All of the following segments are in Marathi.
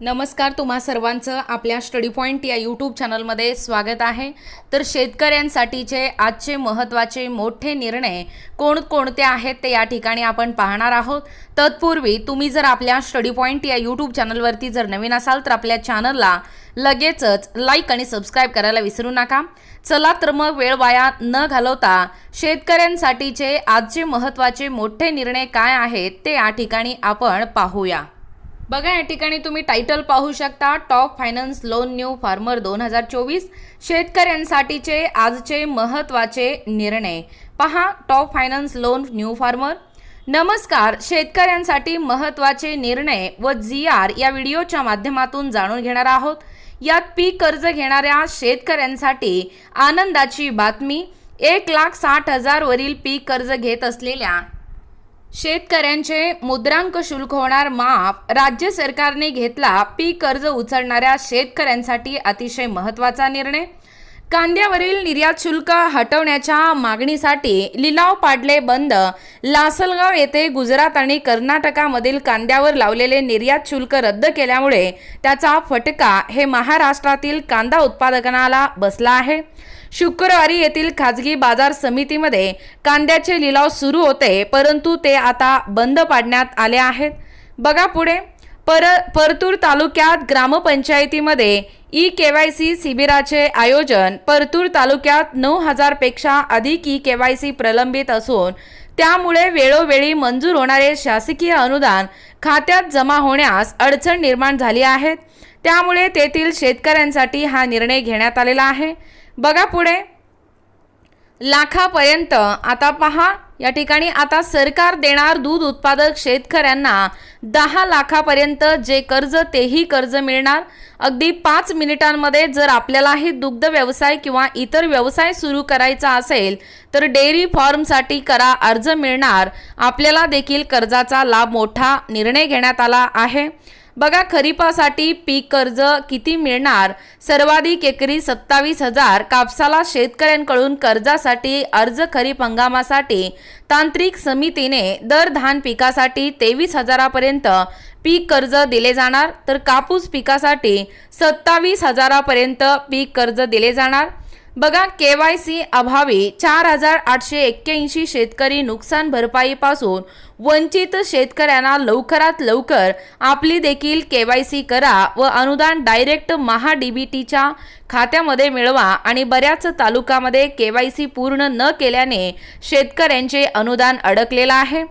नमस्कार तुम्हा सर्वांचं आपल्या स्टडी पॉईंट या यूट्यूब चॅनलमध्ये स्वागत आहे. तर शेतकऱ्यांसाठीचे आजचे महत्त्वाचे मोठे निर्णय कोणकोणते आहेत ते या ठिकाणी आपण पाहणार आहोत. तत्पूर्वी तुम्ही जर आपल्या स्टडी पॉईंट या यूट्यूब चॅनलवरती जर नवीन असाल तर आपल्या चॅनलला लगेचच लाईक आणि सबस्क्राईब करायला विसरू नका. चला तर मग वेळ वाया न घालवता शेतकऱ्यांसाठीचे आजचे महत्त्वाचे मोठे निर्णय काय आहेत ते या ठिकाणी आपण पाहूया. बघा या ठिकाणी तुम्ही टायटल पाहू शकता top finance loan new farmer दोन हजार चोवीस. शेतकऱ्यांसाठीचे आजचे महत्त्वाचे निर्णय. पहा top finance loan new farmer नमस्कार शेतकऱ्यांसाठी महत्त्वाचे निर्णय व जी आर या व्हिडिओच्या माध्यमातून जाणून घेणार आहोत. यात पीक कर्ज घेणाऱ्या शेतकऱ्यांसाठी आनंदाची बातमी. एक लाख साठ हजारवरील पीक कर्ज घेत असलेल्या शेतकऱ्यांचे मुद्रांक शुल्क होणार माफ राज्य सरकारने घेतला पीक कर्ज उचलणाऱ्या शेतकऱ्यांसाठी अतिशय महत्त्वाचा निर्णय कांद्यावरील निर्यात शुल्क हटवण्याच्या मागणीसाठी लिलाव पाडले बंद. लासलगाव येथे गुजरात आणि कर्नाटकामधील कांद्यावर लावलेले निर्यात शुल्क रद्द केल्यामुळे त्याचा फटका हे महाराष्ट्रातील कांदा उत्पादकांना बसला आहे. शुक्रवारी येथील खाजगी बाजार समितीमध्ये कांद्याचे लिलाव सुरू होते परंतु ते आता बंद पाडण्यात आले आहेत. बघा पुढे. पर परतूर तालुक्यात ग्रामपंचायतीमध्ये ई के वाय सी शिबिराचे आयोजन परतूर तालुक्यात नऊ हजारपेक्षा अधिक ई के वाय सी प्रलंबित असून त्यामुळे वेळोवेळी मंजूर होणारे शासकीय अनुदान खात्यात जमा होण्यास अडचण निर्माण झाली आहे. त्यामुळे तेथील शेतकऱ्यांसाठी हा निर्णय घेण्यात आलेला आहे. बघा पुढे. लाखापर्यंत आता पहा या ठिकाणी आता सरकार देणार दूध उत्पादक शेतकऱ्यांना दहा लाखापर्यंत जे कर्ज तेही कर्ज मिळणार. अगदी पाच मिनिटांमध्ये जर आपल्यालाही दुग्ध व्यवसाय किंवा इतर व्यवसाय सुरू करायचा असेल तर डेअरी फॉर्मसाठी करा अर्ज मिळणार. आपल्याला देखील कर्जाचा लाभ मोठा निर्णय घेण्यात आला आहे. बघा खरीपासाठी पीक कर्ज किती मिळणार? सर्वाधिक एकरी सत्तावीस हजार. कापसाला शेतकऱ्यांकडून कर्जासाठी अर्ज खरीप हंगामासाठी. तांत्रिक समितीने दर धान पिकासाठी तेवीस हजारापर्यंत पीक कर्ज दिले जाणार. तर कापूस पिकासाठी सत्तावीस हजारापर्यंत पीक कर्ज दिले जाणार. बघा के वाय सी अभावी चार हजार आठशे एक्क्याऐंशी शेतकरी नुकसान भरपाईपासून वंचित शेतकऱ्यांना लवकरात लवकर आपली देखील के वाय सी करा व अनुदान डायरेक्ट महा डी बी टीच्या खात्यामध्ये मिळवा आणि बऱ्याच तालुक्यामध्ये के वाय सी पूर्ण न केल्याने शेतकऱ्यांचे अनुदान अडकलेलं आहे.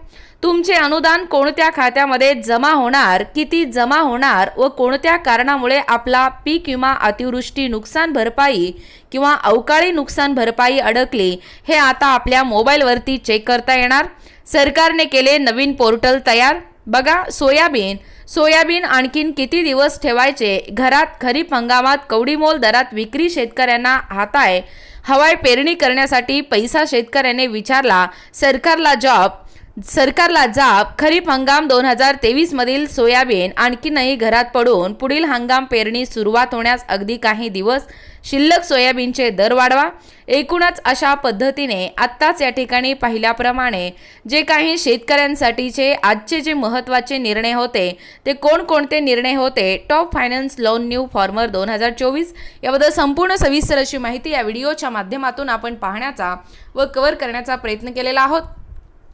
तुमचे अनुदान कोणत्या खात्यामध्ये जमा होणार किती जमा होणार व कोणत्या कारणामुळे आपला पीक विमा अतिवृष्टी नुकसान भरपाई किंवा अवकाळी नुकसान भरपाई अडकली हे आता आपल्या मोबाईलवरती चेक करता येणार? सरकारने केले नवीन पोर्टल तयार? बघा सोयाबीन. सोयाबीन आणखीन किती दिवस ठेवायचे? घरात खरीप हंगामात कवडीमोल दरात विक्री शेतकऱ्यांना हाताय. हवाय पेरणी करण्यासाठी पैसा शेतकऱ्याने विचारला. सरकारला जॉब. सरकारला जाब खरीप हंगाम दोन हजार तेवीस मधील सोयाबीन आणखीनही घरात पडून पुढील हंगाम पेरणी सुरुवात होण्यास अगदी काही दिवस शिल्लक सोयाबीनचे दर वाढवा. एकूणच अशा पद्धतीने आत्ताच या ठिकाणी पाहिल्याप्रमाणे जे काही शेतकऱ्यांसाठीचे आजचे जे महत्त्वाचे निर्णय होते ते कोणकोणते निर्णय होते top finance loan new farmer दोन हजार चोवीस याबद्दल संपूर्ण सविस्तर अशी माहिती या व्हिडिओच्या माध्यमातून आपण पाहण्याचा व कव्हर करण्याचा प्रयत्न केलेला आहोत.